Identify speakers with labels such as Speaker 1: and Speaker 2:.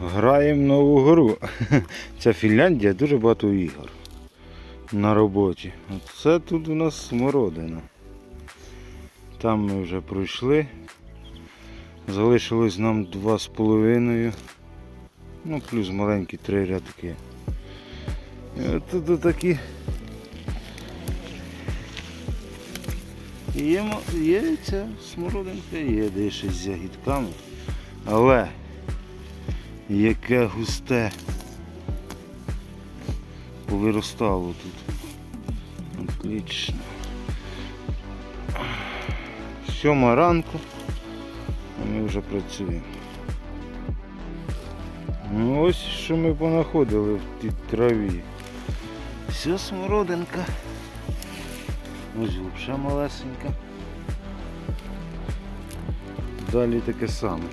Speaker 1: Граємо нову гру. Це Фінляндія, дуже багато ігор на роботі. Оце тут у нас смородина. Там ми вже пройшли. Залишилось нам два з половиною. Ну, плюс маленькі три рядки. І тут такі. Є, є ця смородинка, є де ще з ягідками. Але яке густе повиростало тут. Отлично. Сьома ранку, а ми вже працюємо. Ну ось що ми понаходили в тій траві. Все смородинка. Ось взагалі малесенька. Далі таке саме.